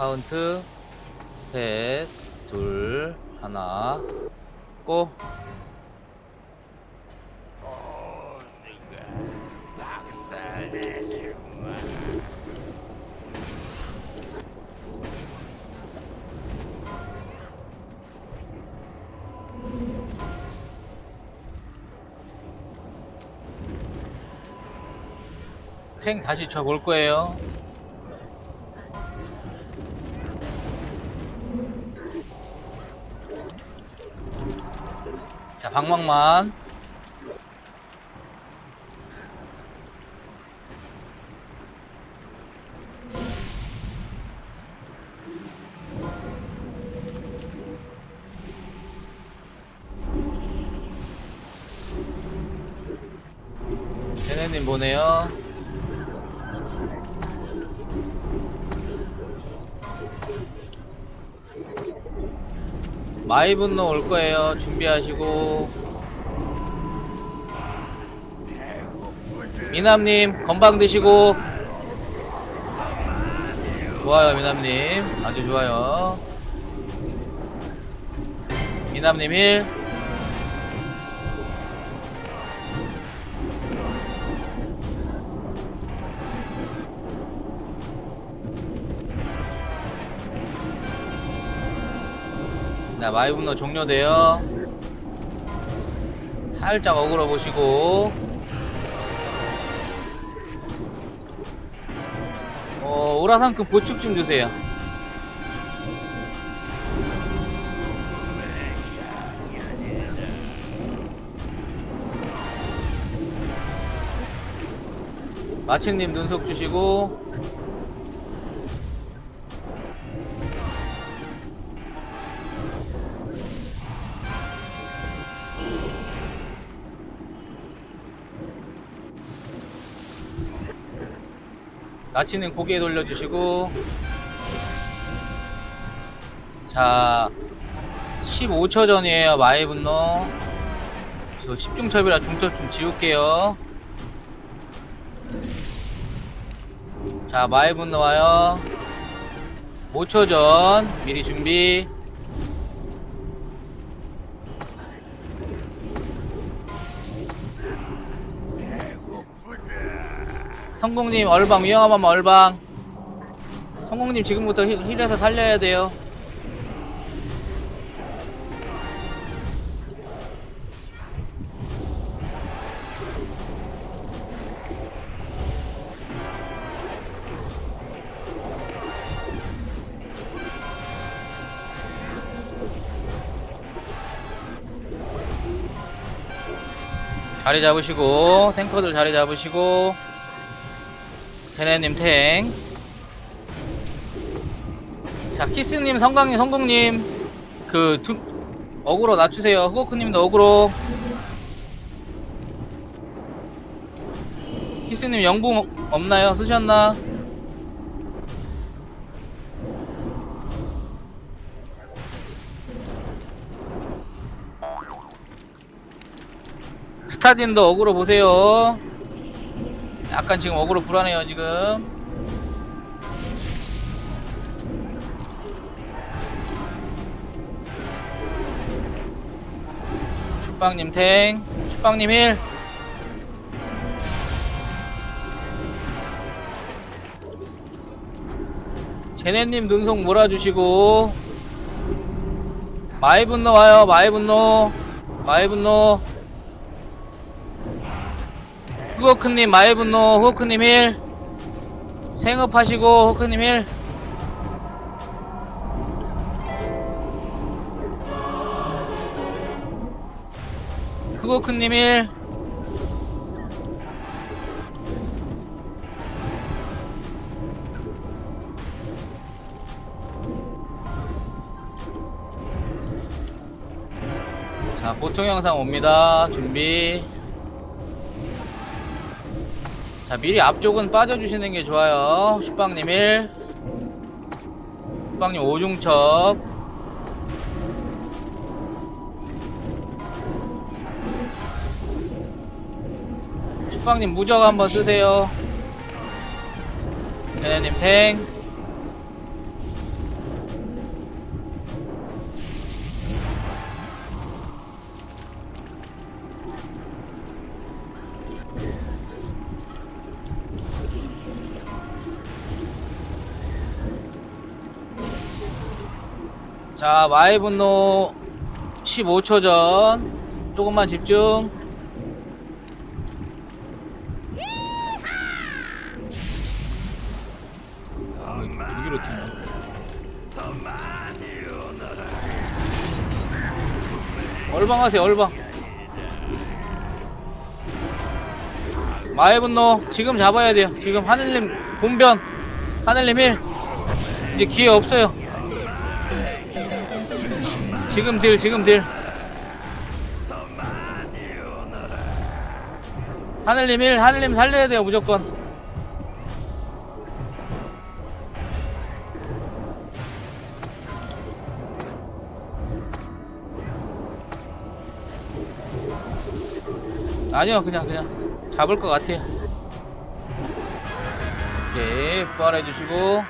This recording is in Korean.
카운트 셋, 둘, 하나, 고. 탱 다시 쳐볼 거예요. 자, 방망만. 제네님 보내요. 마이 분노 올 거예요. 준비하시고. 미남님, 건방 드시고. 좋아요, 미남님. 아주 좋아요. 미남님 1. 자, 마이 분노 종료돼요. 살짝 어그러 보시고. 어, 오라상큼 보축 좀 주세요. 마친님 눈속 주시고. 나치는 고개 돌려주시고. 자 15초 전이에요 마이 분노. 저 10중첩이라 중첩 좀 지울게요. 자 마이 분노 와요. 5초 전 미리 준비 성공님 얼방 위험하면 얼방. 성공님 지금부터 힐, 힐해서 살려야 돼요. 자리 잡으시고 탱커들 자리 잡으시고 제네님 탱. 자, 키스님, 성강님, 성공님. 그, 두, 어그로 낮추세요. 후고크님도 어그로. 키스님 영붕 없나요? 쓰셨나? 스타딘도 어그로 보세요. 약간 지금 어그로 불안해요 지금. 슈빵님 탱. 슈빵님 힐. 제네님 눈속 몰아주시고. 마이 분노 와요 마이 분노. 마이 분노 후호크님 마이 분노 후호크님 힐 생업하시고 후호크님 힐 후호크님 힐 자, 보통 영상 옵니다. 준비. 자, 미리 앞쪽은 빠져주시는 게 좋아요. 슈빵님 1. 슈빵님 5중첩. 슈빵님 무적 한번 쓰세요. 걔네님 탱. 자, 마의 분노 15초 전. 조금만 집중. 개로 튀네. 얼방 하세요, 얼방. 마의 분노 지금 잡아야 돼요. 지금 하늘님 본변 하늘님 1 이제 기회 없어요. 지금 딜 지금 딜. 하늘님 1 하늘님 살려야 돼요 무조건. 아니요 그냥 그냥 잡을 것 같아요. 오케이 부활해 주시고